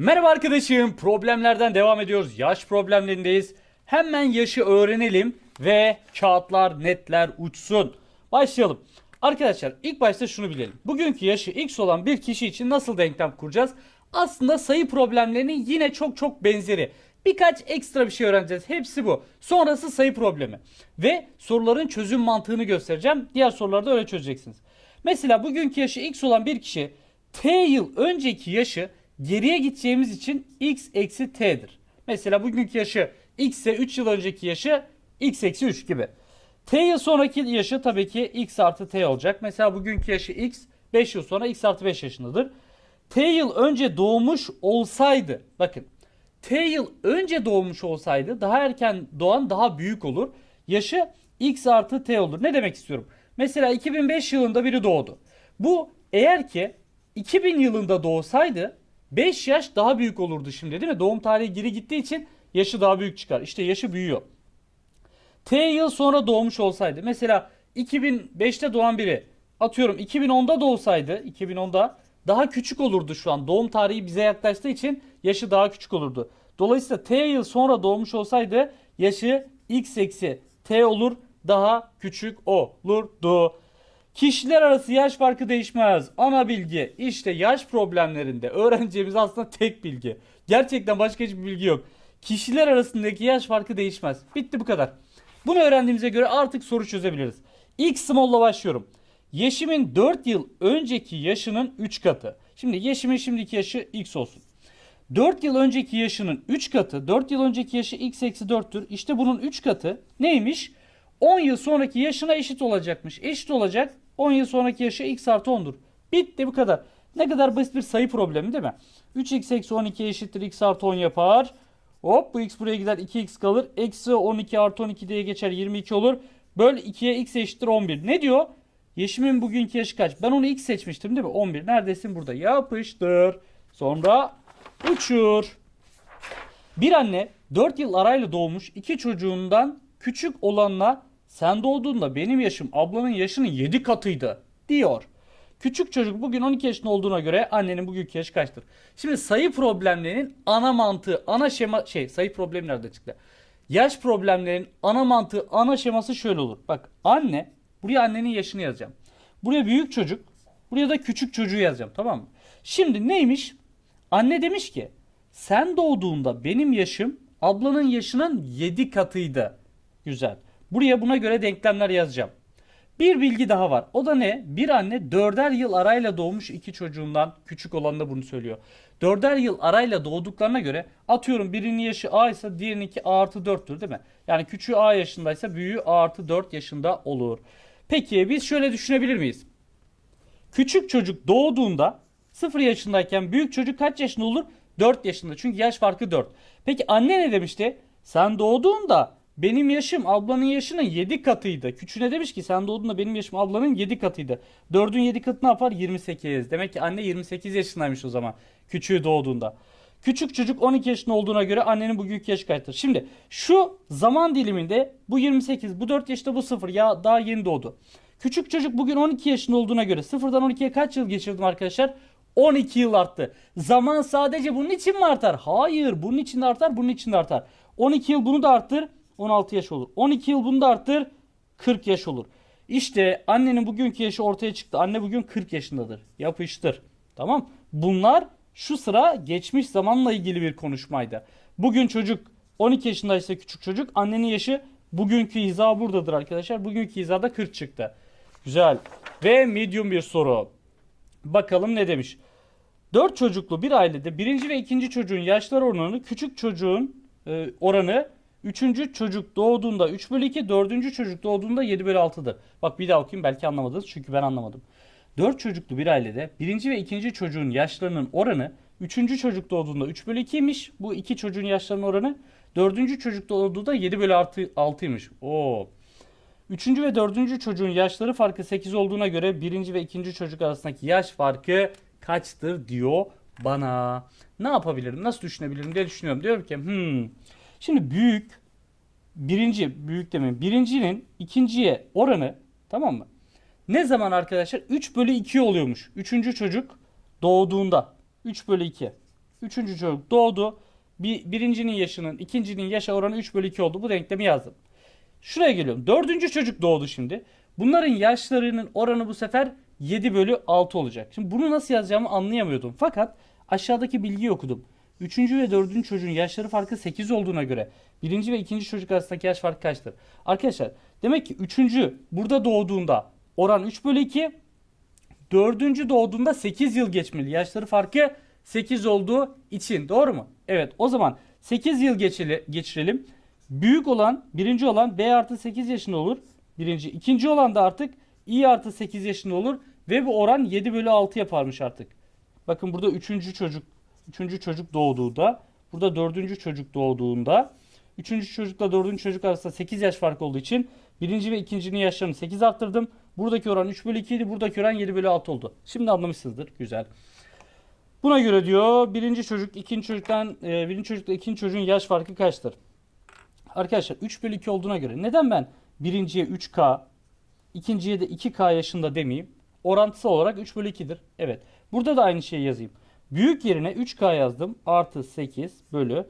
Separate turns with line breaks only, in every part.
Merhaba arkadaşım. Problemlerden devam ediyoruz. Yaş problemlerindeyiz. Hemen yaşı öğrenelim ve kağıtlar, netler uçsun. Başlayalım. Arkadaşlar ilk başta şunu bilelim. Bugünkü yaşı x olan bir kişi için nasıl denklem kuracağız? Aslında sayı problemlerinin yine çok çok benzeri. Birkaç ekstra bir şey öğreneceğiz. Hepsi bu. Sonrası sayı problemi. Ve soruların çözüm mantığını göstereceğim. Diğer soruları da öyle çözeceksiniz. Mesela bugünkü yaşı x olan bir kişi t yıl önceki yaşı geriye gideceğimiz için x eksi t'dir. Mesela bugünkü yaşı x ise 3 yıl önceki yaşı x eksi 3 gibi. T yıl sonraki yaşı tabii ki x artı t olacak. Mesela bugünkü yaşı x 5 yıl sonra x artı 5 yaşındadır. T yıl önce doğmuş olsaydı bakın T yıl önce doğmuş olsaydı daha erken doğan daha büyük olur. Yaşı x artı t olur. Ne demek istiyorum? Mesela 2005 yılında biri doğdu. Bu eğer ki 2000 yılında doğsaydı 5 yaş daha büyük olurdu şimdi değil mi? Doğum tarihi geri gittiği için yaşı daha büyük çıkar. İşte yaşı büyüyor. T yıl sonra doğmuş olsaydı mesela 2005'te doğan biri atıyorum 2010'da doğsaydı 2010'da daha küçük olurdu şu an. Doğum tarihi bize yaklaştığı için yaşı daha küçük olurdu. Dolayısıyla T yıl sonra doğmuş olsaydı yaşı x eksi T olur daha küçük olurdu. Kişiler arası yaş farkı değişmez. Ana bilgi işte yaş problemlerinde öğreneceğimiz aslında tek bilgi. Gerçekten başka hiçbir bilgi yok. Kişiler arasındaki yaş farkı değişmez. Bitti bu kadar. Bunu öğrendiğimize göre artık soru çözebiliriz. İlk small'la başlıyorum. Yeşim'in 4 yıl önceki yaşının 3 katı. Şimdi Yeşim'in şimdiki yaşı x olsun. 4 yıl önceki yaşının 3 katı, 4 yıl önceki yaşı x eksi 4'tür. İşte bunun 3 katı neymiş? 10 yıl sonraki yaşına eşit olacakmış. Eşit olacak 10 yıl sonraki yaşı x artı 10'dur. Bitti bu kadar. Ne kadar basit bir sayı problemi değil mi? 3x eksi 12 eşittir x artı 10 yapar. Hop bu x buraya gider 2x kalır. Eksi 12 artı 12 diye geçer 22 olur. Böl 2'ye x eşittir 11. Ne diyor? Yeşim'in bugünkü yaşı kaç? Ben onu x seçmiştim değil mi? 11. Neredesin burada? Yapıştır. Sonra uçur. Bir anne 4 yıl arayla doğmuş iki çocuğundan küçük olanla sen doğduğunda benim yaşım ablanın yaşının 7 katıydı diyor. Küçük çocuk bugün 12 yaşında olduğuna göre annenin bugünkü yaşı kaçtır? Şimdi sayı problemlerinin ana mantığı, ana şema şey sayı problemi nerede çıktı? Yaş problemlerin ana mantığı, ana şeması şöyle olur. Bak anne, buraya annenin yaşını yazacağım. Buraya büyük çocuk, buraya da küçük çocuğu yazacağım tamam mı? Şimdi neymiş? Anne demiş ki sen doğduğunda benim yaşım ablanın yaşının 7 katıydı. Güzel. Buraya buna göre denklemler yazacağım. Bir bilgi daha var. O da ne? Bir anne dörder yıl arayla doğmuş iki çocuğundan küçük olan da bunu söylüyor. Dörder yıl arayla doğduklarına göre atıyorum birinin yaşı A ise diğerininki A artı 4'tür değil mi? Yani küçüğü A yaşındaysa büyüğü A artı 4 yaşında olur. Peki biz şöyle düşünebilir miyiz? Küçük çocuk doğduğunda 0 yaşındayken büyük çocuk kaç yaşında olur? 4 yaşında. Çünkü yaş farkı 4. Peki anne ne demişti? Sen doğduğunda benim yaşım ablanın yaşının 7 katıydı. Küçüğüne demiş ki sen doğduğunda benim yaşım ablanın 7 katıydı. 4'ün 7 katı ne yapar? 28. Demek ki anne 28 yaşındaymış o zaman. Küçüğü doğduğunda. Küçük çocuk 12 yaşında olduğuna göre annenin bugünkü yaşı kaçtır? Şimdi şu zaman diliminde bu 28, bu 4 yaşında bu 0 ya daha yeni doğdu. Küçük çocuk bugün 12 yaşında olduğuna göre 0'dan 12'ye kaç yıl geçirdim arkadaşlar? 12 yıl arttı. Zaman sadece bunun için mi artar? Hayır. Bunun için de artar, bunun için de artar. 12 yıl bunu da arttır. 16 yaş olur. 12 yıl bunu da arttır. 40 yaş olur. İşte annenin bugünkü yaşı ortaya çıktı. Anne bugün 40 yaşındadır. Yapıştır. Tamam. Bunlar şu sıra geçmiş zamanla ilgili bir konuşmaydı. Bugün çocuk 12 yaşındaysa küçük çocuk. Annenin yaşı bugünkü hiza buradadır arkadaşlar. Bugünkü hizada 40 çıktı. Güzel. Ve medium bir soru. Bakalım ne demiş. 4 çocuklu bir ailede birinci ve ikinci çocuğun yaşları oranı küçük çocuğun e, oranı Üçüncü çocuk doğduğunda 3 bölü 2, dördüncü çocuk doğduğunda 7 bölü 6'dır. Bak bir daha okuyayım belki anlamadınız çünkü ben anlamadım. 4 çocuklu bir ailede birinci ve ikinci çocuğun yaşlarının oranı üçüncü çocuk doğduğunda 3 bölü 2'ymiş. Bu iki çocuğun yaşlarının oranı. Dördüncü çocuk doğduğunda 7 bölü 6'ymış. Oo. Üçüncü ve dördüncü çocuğun yaşları farkı 8 olduğuna göre birinci ve ikinci çocuk arasındaki yaş farkı kaçtır diyor bana. Ne yapabilirim? Nasıl düşünebilirim diye düşünüyorum. Diyorum ki hmm. Şimdi büyük birinci büyük demeyin. Birincinin ikinciye oranı tamam mı? Ne zaman arkadaşlar? 3 bölü 2 oluyormuş. Üçüncü çocuk doğduğunda. 3 bölü 2. Üçüncü çocuk doğdu. Bir, birincinin yaşının ikincinin yaşa oranı 3 bölü 2 oldu. Bu denklemi yazdım. Şuraya geliyorum. Dördüncü çocuk doğdu şimdi. Bunların yaşlarının oranı bu sefer 7 bölü 6 olacak. Şimdi bunu nasıl yazacağımı anlayamıyordum. Fakat aşağıdaki bilgiyi okudum. Üçüncü ve dördüncü çocuğun yaşları farkı 8 olduğuna göre birinci ve ikinci çocuk arasındaki yaş farkı kaçtır? Arkadaşlar demek ki üçüncü burada doğduğunda oran 3 bölü 2. Dördüncü doğduğunda 8 yıl geçmeli. Yaşları farkı 8 olduğu için. Doğru mu? Evet. O zaman 8 yıl geçirelim. Büyük olan, birinci olan B artı 8 yaşında olur. Birinci. ikinci olan da artık I artı 8 yaşında olur. Ve bu oran 7 bölü 6 yaparmış artık. Bakın burada üçüncü çocuk üçüncü çocuk doğduğunda burada dördüncü çocuk doğduğunda üçüncü çocukla dördüncü çocuk arasında 8 yaş farkı olduğu için birinci ve ikincinin yaşlarını 8 arttırdım. Buradaki oran 3 bölü 2 idi. Buradaki oran 7 bölü 6 oldu. Şimdi anlamışsınızdır. Güzel. Buna göre diyor birinci çocuk ikinci çocuktan e, birinci çocukla ikinci çocuğun yaş farkı kaçtır? Arkadaşlar 3 bölü 2 olduğuna göre neden ben birinciye 3K ikinciye de 2K yaşında demeyeyim? Orantısal olarak 3 bölü 2'dir. Evet. Burada da aynı şeyi yazayım. Büyük yerine 3K yazdım. Artı 8 bölü.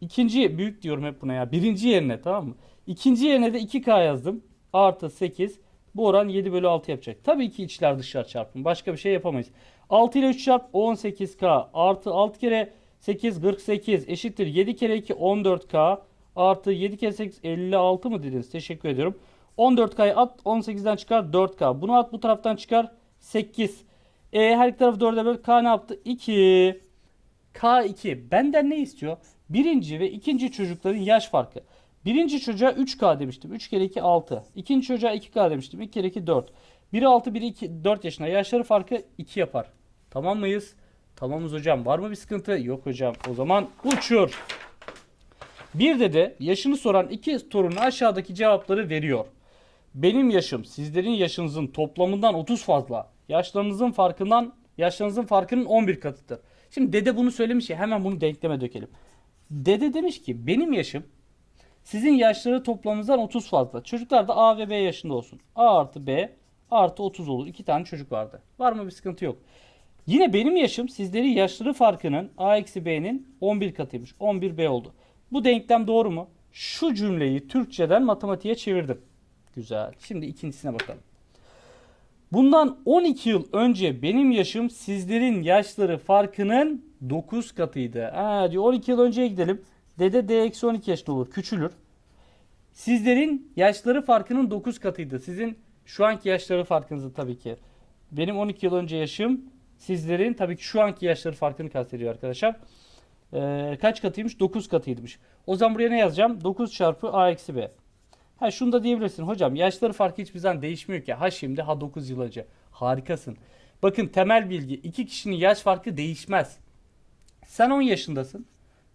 İkinci büyük diyorum hep buna ya. Birinci yerine tamam mı? İkinci yerine de 2K yazdım. Artı 8. Bu oran 7 bölü 6 yapacak. Tabii ki içler dışlar çarpım. Başka bir şey yapamayız. 6 ile 3 çarp 18K. Artı 6 kere 8 48 eşittir. 7 kere 2 14K. Artı 7 kere 8 56 mı dediniz? Teşekkür ediyorum. 14K'yı at 18'den çıkar 4K. Bunu at bu taraftan çıkar 8. E her iki tarafı 4'e böl. K ne yaptı? 2. K2 benden ne istiyor? Birinci ve ikinci çocukların yaş farkı. Birinci çocuğa 3K demiştim. 3 kere 2 6. İkinci çocuğa 2K demiştim. 2 kere 2 4. Biri 6 biri 2 4 yaşında. Yaşları farkı 2 yapar. Tamam mıyız? Tamamız hocam. Var mı bir sıkıntı? Yok hocam. O zaman uçur. Bir de yaşını soran iki torunu aşağıdaki cevapları veriyor. Benim yaşım sizlerin yaşınızın toplamından 30 fazla. Yaşlarınızın farkından yaşlarınızın farkının 11 katıdır. Şimdi dede bunu söylemiş ya hemen bunu denkleme dökelim. Dede demiş ki benim yaşım sizin yaşları toplamınızdan 30 fazla. Çocuklar da A ve B yaşında olsun. A artı B artı 30 olur. İki tane çocuk vardı. Var mı bir sıkıntı yok. Yine benim yaşım sizlerin yaşları farkının A eksi B'nin 11 katıymış. 11B oldu. Bu denklem doğru mu? Şu cümleyi Türkçeden matematiğe çevirdim. Güzel. Şimdi ikincisine bakalım. Bundan 12 yıl önce benim yaşım sizlerin yaşları farkının 9 katıydı. Ha, diyor 12 yıl önceye gidelim. Dede D eksi 12 yaşında olur. Küçülür. Sizlerin yaşları farkının 9 katıydı. Sizin şu anki yaşları farkınızı tabii ki. Benim 12 yıl önce yaşım sizlerin tabii ki şu anki yaşları farkını kastediyor arkadaşlar. Ee, kaç katıymış? 9 katıymış. O zaman buraya ne yazacağım? 9 çarpı A eksi B. Ha şunu da diyebilirsin hocam yaşları farkı hiçbir zaman değişmiyor ki. Ha şimdi ha 9 yıl önce. Harikasın. Bakın temel bilgi iki kişinin yaş farkı değişmez. Sen 10 yaşındasın.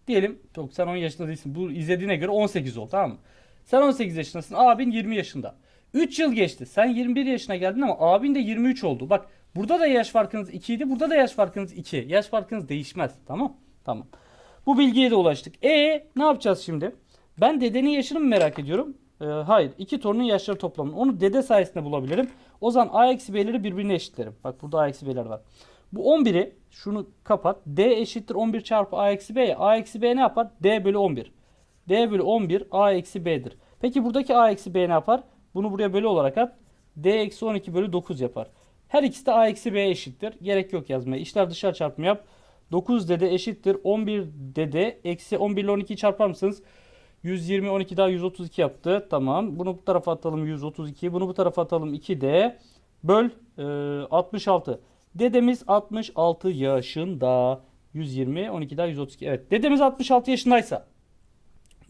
Diyelim yok sen 10 yaşında değilsin. Bu izlediğine göre 18 oldu tamam mı? Sen 18 yaşındasın. Abin 20 yaşında. 3 yıl geçti. Sen 21 yaşına geldin ama abin de 23 oldu. Bak burada da yaş farkınız 2 idi. Burada da yaş farkınız 2. Yaş farkınız değişmez. Tamam? Tamam. Bu bilgiye de ulaştık. E ne yapacağız şimdi? Ben dedenin yaşını mı merak ediyorum? Ee, hayır. iki torunun yaşları toplamını. Onu dede sayesinde bulabilirim. O zaman A eksi B'leri birbirine eşitlerim. Bak burada A eksi B'ler var. Bu 11'i şunu kapat. D eşittir 11 çarpı A eksi B. A eksi B ne yapar? D bölü 11. D bölü 11 A eksi B'dir. Peki buradaki A eksi B ne yapar? Bunu buraya bölü olarak at. D eksi 12 bölü 9 yapar. Her ikisi de A eksi B eşittir. Gerek yok yazmaya. İşler dışarı çarpımı yap. 9 dede eşittir. 11 dede eksi 11 ile 12'yi çarpar mısınız? 120 12 daha 132 yaptı. Tamam. Bunu bu tarafa atalım 132. Bunu bu tarafa atalım 2D. Böl e, 66. Dedemiz 66 yaşında. 120 12 daha 132. Evet. Dedemiz 66 yaşındaysa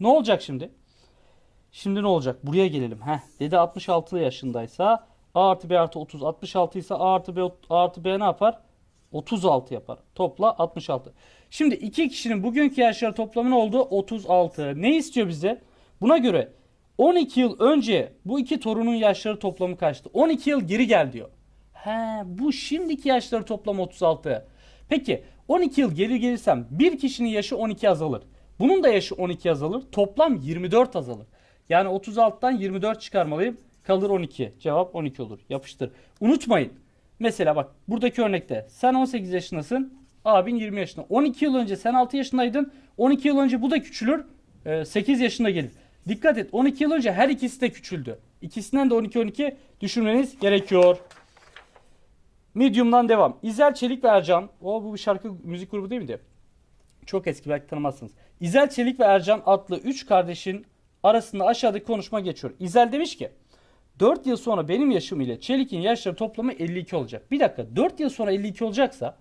ne olacak şimdi? Şimdi ne olacak? Buraya gelelim. Heh. Dede 66 yaşındaysa A artı B artı 30. 66 ise A artı B, A artı B ne yapar? 36 yapar. Topla 66. Şimdi iki kişinin bugünkü yaşları toplamı ne oldu? 36. Ne istiyor bize? Buna göre 12 yıl önce bu iki torunun yaşları toplamı kaçtı? 12 yıl geri gel diyor. He, bu şimdiki yaşları toplamı 36. Peki 12 yıl geri gelirsem bir kişinin yaşı 12 azalır. Bunun da yaşı 12 azalır. Toplam 24 azalır. Yani 36'dan 24 çıkarmalıyım. Kalır 12. Cevap 12 olur. Yapıştır. Unutmayın. Mesela bak buradaki örnekte sen 18 yaşındasın. Abin 20 yaşında. 12 yıl önce sen 6 yaşındaydın. 12 yıl önce bu da küçülür. Ee, 8 yaşında gelir. Dikkat et 12 yıl önce her ikisi de küçüldü. İkisinden de 12-12 düşürmeniz gerekiyor. Medium'dan devam. İzel Çelik ve Ercan. O bu bir şarkı müzik grubu değil miydi? Çok eski belki tanımazsınız. İzel Çelik ve Ercan adlı 3 kardeşin arasında aşağıdaki konuşma geçiyor. İzel demiş ki 4 yıl sonra benim yaşım ile Çelik'in yaşları toplamı 52 olacak. Bir dakika 4 yıl sonra 52 olacaksa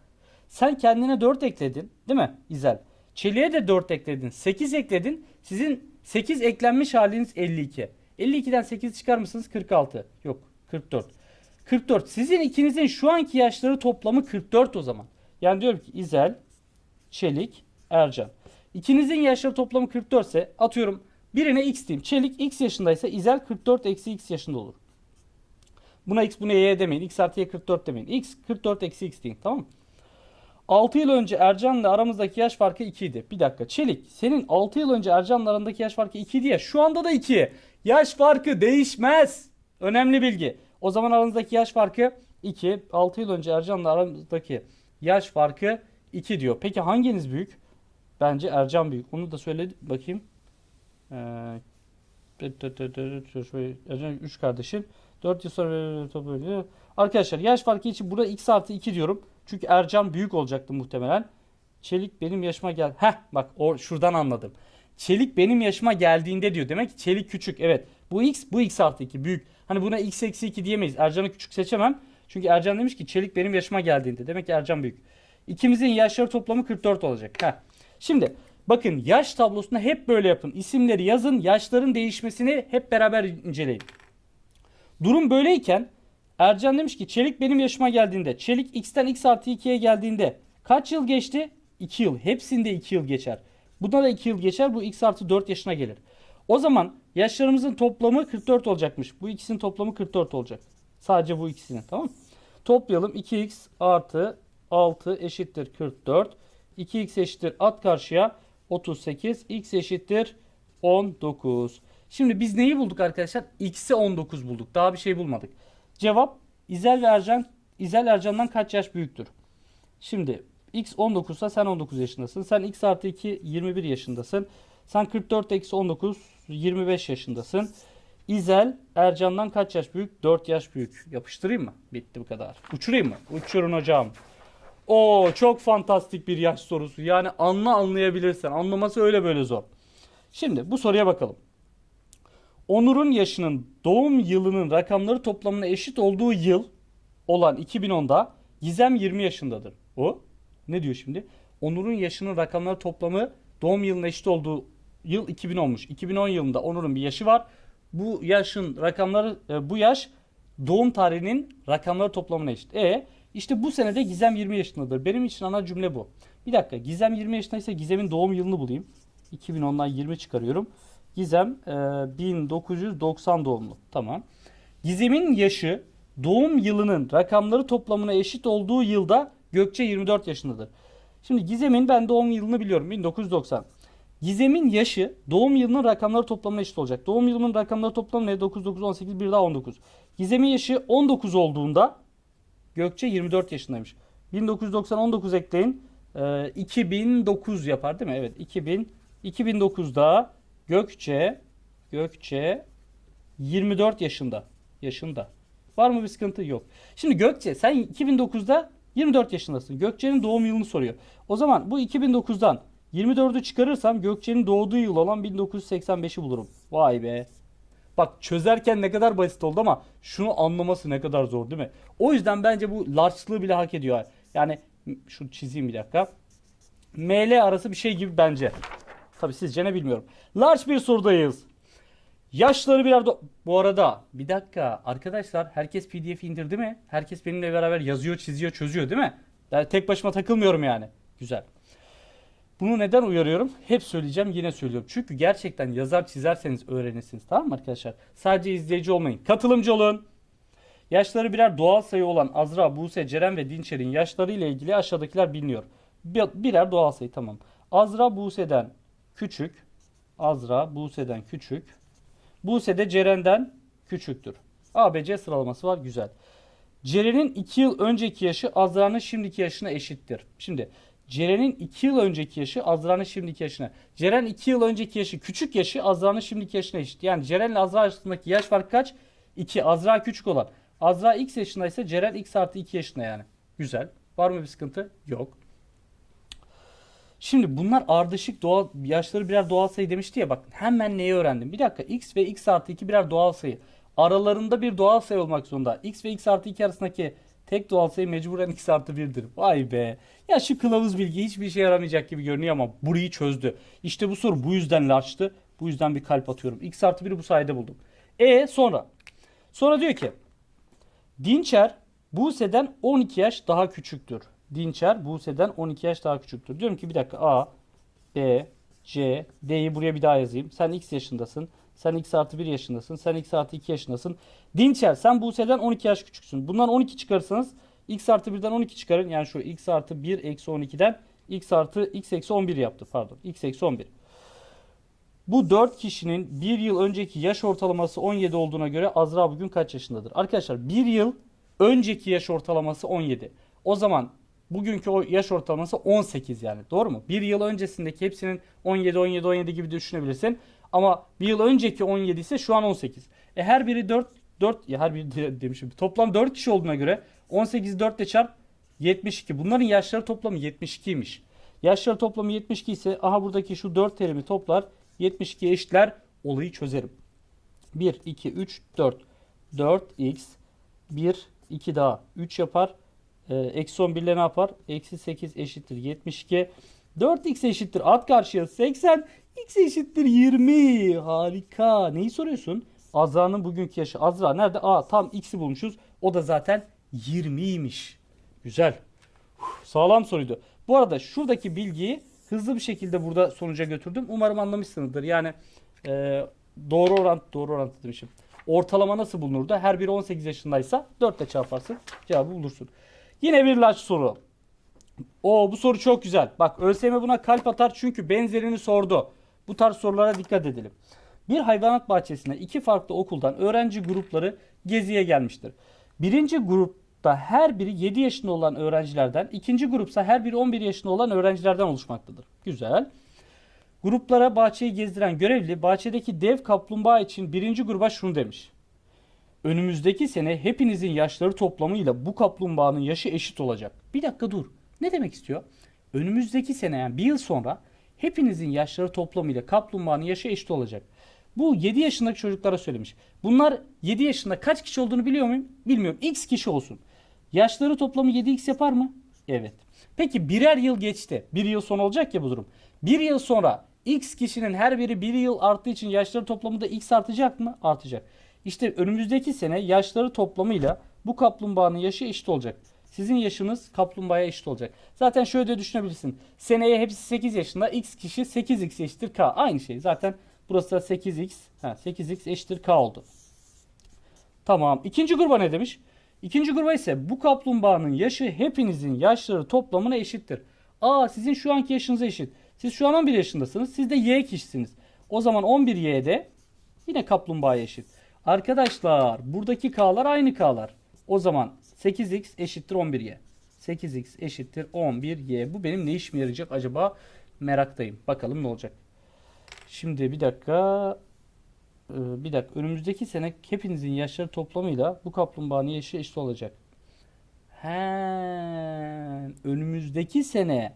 sen kendine 4 ekledin değil mi İzel? Çelik'e de 4 ekledin. 8 ekledin. Sizin 8 eklenmiş haliniz 52. 52'den 8 çıkar mısınız? 46. Yok 44. 44. Sizin ikinizin şu anki yaşları toplamı 44 o zaman. Yani diyorum ki İzel, Çelik, Ercan. İkinizin yaşları toplamı 44 ise atıyorum birine X diyeyim. Çelik X yaşındaysa İzel 44 eksi X yaşında olur. Buna X buna Y demeyin. X artı Y 44 demeyin. X 44 eksi X deyin tamam mı? 6 yıl önce Ercan'la aramızdaki yaş farkı 2 idi. Bir dakika Çelik senin 6 yıl önce Ercan'la arandaki yaş farkı 2 idi ya şu anda da 2. Yaş farkı değişmez. Önemli bilgi. O zaman aranızdaki yaş farkı 2. 6 yıl önce Ercan'la aramızdaki yaş farkı 2 diyor. Peki hanginiz büyük? Bence Ercan büyük. Onu da söyle bakayım. Ee, Ercan 3 kardeşin. 4 yıl sonra topluyor. Arkadaşlar yaş farkı için burada x artı 2 diyorum. Çünkü Ercan büyük olacaktı muhtemelen. Çelik benim yaşıma gel. Heh bak o şuradan anladım. Çelik benim yaşıma geldiğinde diyor. Demek ki çelik küçük. Evet. Bu x bu x artı 2 büyük. Hani buna x eksi 2 diyemeyiz. Ercan'ı küçük seçemem. Çünkü Ercan demiş ki çelik benim yaşıma geldiğinde. Demek ki Ercan büyük. İkimizin yaşları toplamı 44 olacak. Heh. Şimdi bakın yaş tablosunda hep böyle yapın. İsimleri yazın. Yaşların değişmesini hep beraber inceleyin. Durum böyleyken Ercan demiş ki Çelik benim yaşıma geldiğinde Çelik x'ten x artı 2'ye geldiğinde kaç yıl geçti? 2 yıl. Hepsinde 2 yıl geçer. Buna da 2 yıl geçer. Bu x artı 4 yaşına gelir. O zaman yaşlarımızın toplamı 44 olacakmış. Bu ikisinin toplamı 44 olacak. Sadece bu ikisinin tamam mı? Toplayalım 2x artı 6 eşittir 44. 2x eşittir at karşıya 38. x eşittir 19. Şimdi biz neyi bulduk arkadaşlar? X'i 19 bulduk. Daha bir şey bulmadık. Cevap İzel ve Ercan İzel Ercan'dan kaç yaş büyüktür? Şimdi X 19 ise sen 19 yaşındasın. Sen X artı 2 21 yaşındasın. Sen 44 eksi 19 25 yaşındasın. İzel Ercan'dan kaç yaş büyük? 4 yaş büyük. Yapıştırayım mı? Bitti bu kadar. Uçurayım mı? Uçurun hocam. O çok fantastik bir yaş sorusu. Yani anla anlayabilirsen. Anlaması öyle böyle zor. Şimdi bu soruya bakalım. Onur'un yaşının doğum yılının rakamları toplamına eşit olduğu yıl olan 2010'da Gizem 20 yaşındadır. O ne diyor şimdi? Onur'un yaşının rakamları toplamı doğum yılına eşit olduğu yıl 2010 olmuş. 2010 yılında Onur'un bir yaşı var. Bu yaşın rakamları e, bu yaş doğum tarihinin rakamları toplamına eşit. E işte bu senede Gizem 20 yaşındadır. Benim için ana cümle bu. Bir dakika Gizem 20 yaşındaysa Gizem'in doğum yılını bulayım. 2010'dan 20 çıkarıyorum. Gizem e, 1990 doğumlu. Tamam. Gizem'in yaşı doğum yılının rakamları toplamına eşit olduğu yılda Gökçe 24 yaşındadır. Şimdi Gizem'in ben doğum yılını biliyorum 1990. Gizem'in yaşı doğum yılının rakamları toplamına eşit olacak. Doğum yılının rakamları toplamı ne? 9, 9, 18, bir daha 19. Gizem'in yaşı 19 olduğunda Gökçe 24 yaşındaymış. 1990 19 ekleyin. E, 2009 yapar değil mi? Evet 2000 2009'da Gökçe Gökçe 24 yaşında. Yaşında. Var mı bir sıkıntı? Yok. Şimdi Gökçe sen 2009'da 24 yaşındasın. Gökçe'nin doğum yılını soruyor. O zaman bu 2009'dan 24'ü çıkarırsam Gökçe'nin doğduğu yıl olan 1985'i bulurum. Vay be. Bak çözerken ne kadar basit oldu ama şunu anlaması ne kadar zor değil mi? O yüzden bence bu large'lığı bile hak ediyor. Yani şunu çizeyim bir dakika. ML arası bir şey gibi bence. Tabi sizce ne bilmiyorum. Large bir sorudayız. Yaşları birer Bu arada bir dakika arkadaşlar herkes pdf indirdi mi? Herkes benimle beraber yazıyor, çiziyor, çözüyor değil mi? Ben tek başıma takılmıyorum yani. Güzel. Bunu neden uyarıyorum? Hep söyleyeceğim yine söylüyorum. Çünkü gerçekten yazar çizerseniz öğrenirsiniz. Tamam mı arkadaşlar? Sadece izleyici olmayın. Katılımcı olun. Yaşları birer doğal sayı olan Azra, Buse, Ceren ve Dinçer'in yaşları ile ilgili aşağıdakiler biliniyor. Bir- Birer doğal sayı tamam. Azra Buse'den küçük. Azra Buse'den küçük. Buse de Ceren'den küçüktür. ABC sıralaması var güzel. Ceren'in 2 yıl önceki yaşı Azra'nın şimdiki yaşına eşittir. Şimdi Ceren'in 2 yıl önceki yaşı Azra'nın şimdiki yaşına. Ceren 2 yıl önceki yaşı küçük yaşı Azra'nın şimdiki yaşına eşit. Yani Ceren'le Azra arasındaki yaş farkı kaç? 2. Azra küçük olan. Azra x yaşındaysa Ceren x artı 2 yaşında yani. Güzel. Var mı bir sıkıntı? Yok. Şimdi bunlar ardışık doğal yaşları birer doğal sayı demişti ya bak hemen neyi öğrendim? Bir dakika x ve x artı 2 birer doğal sayı. Aralarında bir doğal sayı olmak zorunda. x ve x artı 2 arasındaki tek doğal sayı mecburen x artı 1'dir. Vay be. Ya şu kılavuz bilgi hiçbir işe yaramayacak gibi görünüyor ama burayı çözdü. İşte bu soru bu yüzden large'tı. Bu yüzden bir kalp atıyorum. x artı 1'i bu sayede buldum. E sonra. Sonra diyor ki Dinçer Buse'den 12 yaş daha küçüktür. Dinçer Buse'den 12 yaş daha küçüktür. Diyorum ki bir dakika A, B, C, D'yi buraya bir daha yazayım. Sen X yaşındasın. Sen X artı 1 yaşındasın. Sen X artı 2 yaşındasın. Dinçer sen Buse'den 12 yaş küçüksün. Bundan 12 çıkarırsanız X artı 1'den 12 çıkarın. Yani şu X artı 1 eksi 12'den X artı X eksi 11 yaptı. Pardon. X eksi 11. Bu 4 kişinin 1 yıl önceki yaş ortalaması 17 olduğuna göre Azra bugün kaç yaşındadır? Arkadaşlar 1 yıl önceki yaş ortalaması 17. O zaman bugünkü o yaş ortalaması 18 yani. Doğru mu? 1 yıl öncesindeki hepsinin 17 17 17 gibi düşünebilirsin. Ama 1 yıl önceki 17 ise şu an 18. E her biri 4 4 ya her biri de- demişim. Toplam 4 kişi olduğuna göre 18 4 ile çarp 72. Bunların yaşları toplamı 72'ymiş. Yaşları toplamı 72 ise aha buradaki şu 4 terimi toplar 72 eşitler olayı çözerim. 1 2 3 4 4x 1 2 daha 3 yapar. Ee, Eksi 11 ile ne yapar? Eksi 8 eşittir 72. 4x eşittir at karşıya 80. x eşittir 20. Harika. Neyi soruyorsun? Azra'nın bugünkü yaşı. Azra nerede? Aa tam x'i bulmuşuz. O da zaten 20'ymiş. Güzel. Uf, Sağlam soruydu. Bu arada şuradaki bilgiyi hızlı bir şekilde burada sonuca götürdüm. Umarım anlamışsınızdır. Yani e, doğru orantı doğru orantı demişim. Ortalama nasıl bulunurdu? Her biri 18 yaşındaysa 4 ile çarparsın. Cevabı bulursun. Yine bir laç soru. O bu soru çok güzel. Bak ÖSYM buna kalp atar çünkü benzerini sordu. Bu tarz sorulara dikkat edelim. Bir hayvanat bahçesine iki farklı okuldan öğrenci grupları geziye gelmiştir. Birinci grupta her biri 7 yaşında olan öğrencilerden, ikinci grupsa her biri 11 yaşında olan öğrencilerden oluşmaktadır. Güzel. Gruplara bahçeyi gezdiren görevli bahçedeki dev kaplumbağa için birinci gruba şunu demiş. Önümüzdeki sene hepinizin yaşları toplamıyla bu kaplumbağanın yaşı eşit olacak. Bir dakika dur. Ne demek istiyor? Önümüzdeki sene yani bir yıl sonra hepinizin yaşları toplamıyla kaplumbağanın yaşı eşit olacak. Bu 7 yaşındaki çocuklara söylemiş. Bunlar 7 yaşında kaç kişi olduğunu biliyor muyum? Bilmiyorum. X kişi olsun. Yaşları toplamı 7x yapar mı? Evet. Peki birer yıl geçti. Bir yıl sonra olacak ya bu durum. Bir yıl sonra x kişinin her biri bir yıl arttığı için yaşları toplamı da x artacak mı? Artacak. İşte önümüzdeki sene yaşları toplamıyla bu kaplumbağanın yaşı eşit olacak. Sizin yaşınız kaplumbağaya eşit olacak. Zaten şöyle de düşünebilirsin. Seneye hepsi 8 yaşında. X kişi 8x eşittir k. Aynı şey. Zaten burası da 8x. Ha, 8x eşittir k oldu. Tamam. İkinci gruba ne demiş? İkinci gruba ise bu kaplumbağanın yaşı hepinizin yaşları toplamına eşittir. Aa sizin şu anki yaşınıza eşit. Siz şu an 11 yaşındasınız. Siz de y kişisiniz. O zaman 11y'de yine kaplumbağaya eşit. Arkadaşlar buradaki k'lar aynı k'lar. O zaman 8x eşittir 11y. 8x eşittir 11y. Bu benim ne işime yarayacak acaba? Meraktayım. Bakalım ne olacak. Şimdi bir dakika. Ee, bir dakika. Önümüzdeki sene hepinizin yaşları toplamıyla bu kaplumbağanın yaşı eşit olacak. He, önümüzdeki sene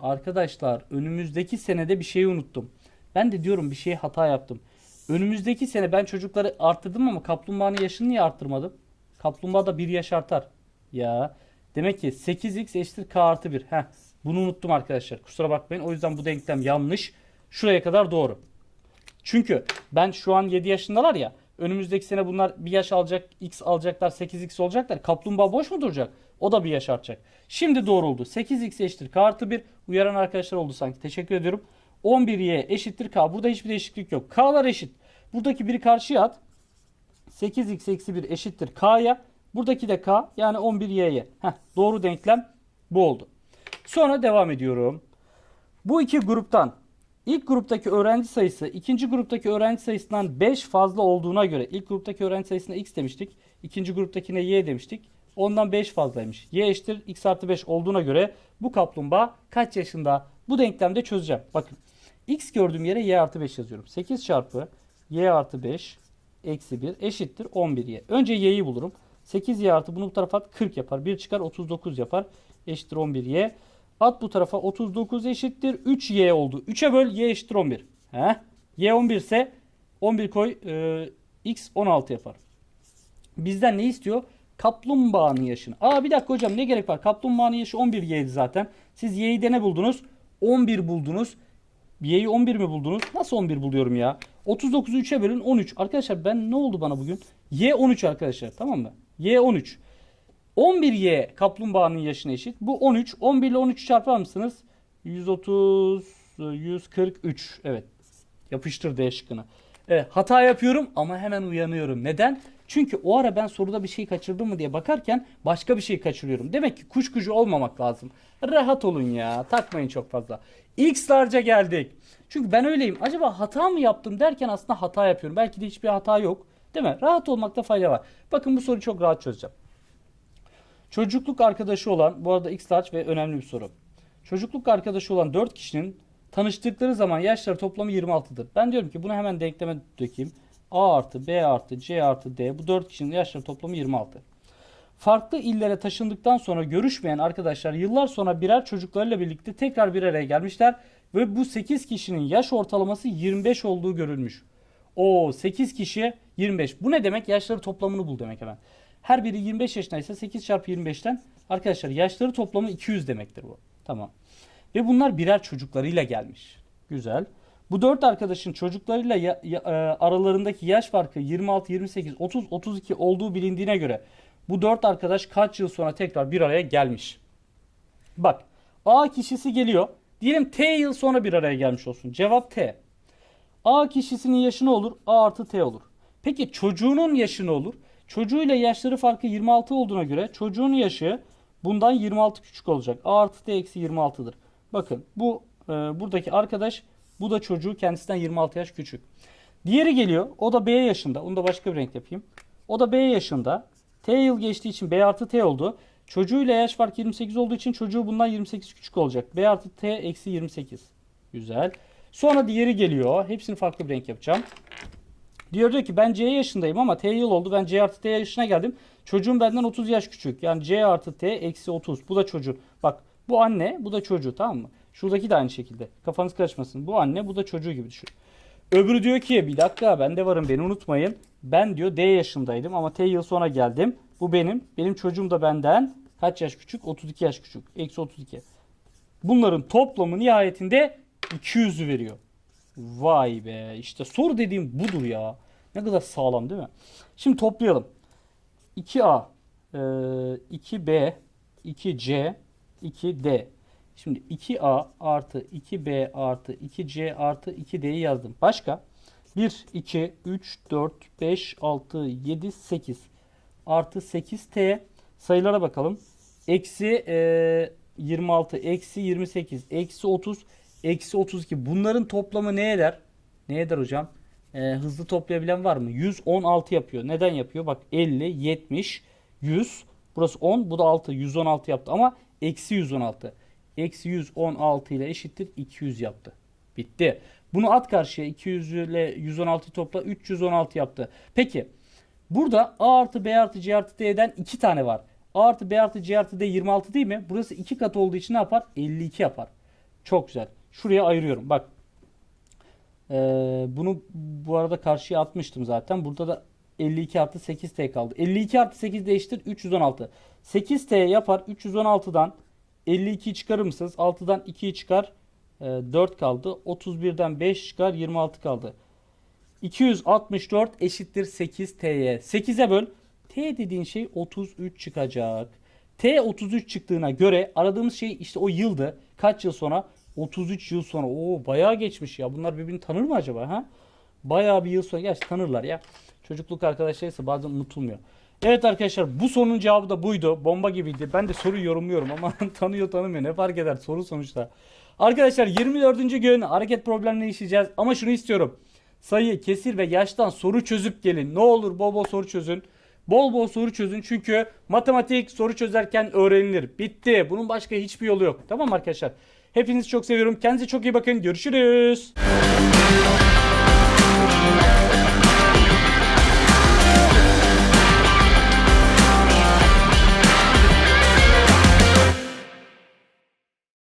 arkadaşlar önümüzdeki senede bir şeyi unuttum. Ben de diyorum bir şeye hata yaptım. Önümüzdeki sene ben çocukları arttırdım ama kaplumbağanın yaşını niye arttırmadım? Kaplumbağa da bir yaş artar. Ya demek ki 8x eşittir k artı 1. Heh, bunu unuttum arkadaşlar. Kusura bakmayın. O yüzden bu denklem yanlış. Şuraya kadar doğru. Çünkü ben şu an 7 yaşındalar ya. Önümüzdeki sene bunlar bir yaş alacak, x alacaklar, 8x olacaklar. Kaplumbağa boş mu duracak? O da bir yaş artacak. Şimdi doğru oldu. 8x eşittir k artı 1. Uyaran arkadaşlar oldu sanki. Teşekkür ediyorum. 11y eşittir k. Burada hiçbir değişiklik yok. K'lar eşit. Buradaki biri karşıya at. 8x eksi 1 eşittir k'ya. Buradaki de k yani 11y'ye. Heh, doğru denklem bu oldu. Sonra devam ediyorum. Bu iki gruptan ilk gruptaki öğrenci sayısı ikinci gruptaki öğrenci sayısından 5 fazla olduğuna göre ilk gruptaki öğrenci sayısına x demiştik. ikinci gruptakine y demiştik. Ondan 5 fazlaymış. Y eşittir x artı 5 olduğuna göre bu kaplumbağa kaç yaşında? Bu denklemde çözeceğim. Bakın x gördüğüm yere y artı 5 yazıyorum. 8 çarpı y artı 5 eksi 1 eşittir 11y. Önce y'yi bulurum. 8y artı bunu bu tarafa at 40 yapar. 1 çıkar 39 yapar. Eşittir 11y. At bu tarafa 39 eşittir 3y oldu. 3'e böl y eşittir 11. He? y 11 ise 11 koy e, x 16 yapar. Bizden ne istiyor? Kaplumbağanın yaşını. Aa bir dakika hocam ne gerek var? Kaplumbağanın yaşı 11 y'ydi zaten. Siz y'yi de ne buldunuz? 11 buldunuz. Y'yi 11 mi buldunuz? Nasıl 11 buluyorum ya? 39'u 3'e bölün 13. Arkadaşlar ben ne oldu bana bugün? Y 13 arkadaşlar tamam mı? Y 13. 11Y kaplumbağanın yaşına eşit. Bu 13. 11 ile 13 çarpar mısınız? 130, 143. Evet. Yapıştır D şıkkını. Evet, hata yapıyorum ama hemen uyanıyorum. Neden? Çünkü o ara ben soruda bir şey kaçırdım mı diye bakarken başka bir şey kaçırıyorum. Demek ki kuşkucu olmamak lazım. Rahat olun ya. Takmayın çok fazla. X'larca geldik. Çünkü ben öyleyim. Acaba hata mı yaptım derken aslında hata yapıyorum. Belki de hiçbir hata yok. Değil mi? Rahat olmakta fayda var. Bakın bu soruyu çok rahat çözeceğim. Çocukluk arkadaşı olan, bu arada X large ve önemli bir soru. Çocukluk arkadaşı olan 4 kişinin tanıştıkları zaman yaşları toplamı 26'dır. Ben diyorum ki bunu hemen denkleme dökeyim. A artı B artı C artı D bu 4 kişinin yaşları toplamı 26. Farklı illere taşındıktan sonra görüşmeyen arkadaşlar yıllar sonra birer çocuklarıyla birlikte tekrar bir araya gelmişler ve bu 8 kişinin yaş ortalaması 25 olduğu görülmüş. O 8 kişi 25. Bu ne demek? Yaşları toplamını bul demek hemen. Her biri 25 yaşındaysa 8 çarpı 25'ten arkadaşlar yaşları toplamı 200 demektir bu. Tamam. Ve bunlar birer çocuklarıyla gelmiş. Güzel. Bu dört arkadaşın çocuklarıyla ya- ya- e, aralarındaki yaş farkı 26, 28, 30, 32 olduğu bilindiğine göre bu dört arkadaş kaç yıl sonra tekrar bir araya gelmiş? Bak A kişisi geliyor. Diyelim T yıl sonra bir araya gelmiş olsun. Cevap T. A kişisinin yaşı ne olur? A artı T olur. Peki çocuğunun yaşı ne olur? Çocuğuyla yaşları farkı 26 olduğuna göre çocuğun yaşı bundan 26 küçük olacak. A artı T eksi 26'dır. Bakın bu e, buradaki arkadaş bu da çocuğu kendisinden 26 yaş küçük. Diğeri geliyor. O da B yaşında. Onu da başka bir renk yapayım. O da B yaşında. T yıl geçtiği için B artı T oldu. Çocuğuyla yaş farkı 28 olduğu için çocuğu bundan 28 küçük olacak. B artı T eksi 28. Güzel. Sonra diğeri geliyor. Hepsini farklı bir renk yapacağım. Diyor diyor ki ben C yaşındayım ama T yıl oldu. Ben C artı T yaşına geldim. Çocuğum benden 30 yaş küçük. Yani C artı T eksi 30. Bu da çocuğun. Bak bu anne bu da çocuğu tamam mı? Şuradaki de aynı şekilde. Kafanız karışmasın. Bu anne bu da çocuğu gibi düşün. Öbürü diyor ki bir dakika ben de varım beni unutmayın. Ben diyor D yaşındaydım ama T yıl sonra geldim. Bu benim. Benim çocuğum da benden kaç yaş küçük? 32 yaş küçük. Eksi 32. Bunların toplamı nihayetinde 200'ü veriyor. Vay be işte soru dediğim budur ya. Ne kadar sağlam değil mi? Şimdi toplayalım. 2A, e, 2B, 2C, 2D. Şimdi 2A artı 2B artı 2C artı 2D'yi yazdım. Başka? 1, 2, 3, 4, 5, 6, 7, 8 artı 8T sayılara bakalım. Eksi e, 26, eksi 28, eksi 30, eksi 32. Bunların toplamı ne eder? Ne eder hocam? E, hızlı toplayabilen var mı? 116 yapıyor. Neden yapıyor? Bak 50, 70, 100. Burası 10, bu da 6. 116 yaptı ama eksi 116. Eksi 116 ile eşittir 200 yaptı. Bitti. Bunu at karşıya 200 ile 116 topla 316 yaptı. Peki burada A artı B artı C artı D'den 2 tane var. A artı B artı C artı D 26 değil mi? Burası 2 kat olduğu için ne yapar? 52 yapar. Çok güzel. Şuraya ayırıyorum. Bak. Ee, bunu bu arada karşıya atmıştım zaten. Burada da 52 artı 8T kaldı. 52 artı 8 değiştir 316. 8T yapar 316'dan 52'yi çıkarır mısınız? 6'dan 2'yi çıkar. Ee, 4 kaldı. 31'den 5 çıkar. 26 kaldı. 264 eşittir 8T'ye. 8'e böl. T dediğin şey 33 çıkacak. T 33 çıktığına göre aradığımız şey işte o yıldı. Kaç yıl sonra? 33 yıl sonra. Oo bayağı geçmiş ya. Bunlar birbirini tanır mı acaba ha? Bayağı bir yıl sonra. Gerçi tanırlar ya. Çocukluk arkadaşlarıysa bazen unutulmuyor. Evet arkadaşlar bu sorunun cevabı da buydu. Bomba gibiydi. Ben de soruyu yorumluyorum ama tanıyor tanımıyor ne fark eder soru sonuçta. Arkadaşlar 24. gün hareket problemini işleyeceğiz ama şunu istiyorum. Sayı, kesir ve yaştan soru çözüp gelin. Ne olur bol bol soru çözün. Bol bol soru çözün çünkü matematik soru çözerken öğrenilir. Bitti. Bunun başka hiçbir yolu yok. Tamam arkadaşlar? Hepinizi çok seviyorum. Kendinize çok iyi bakın. Görüşürüz.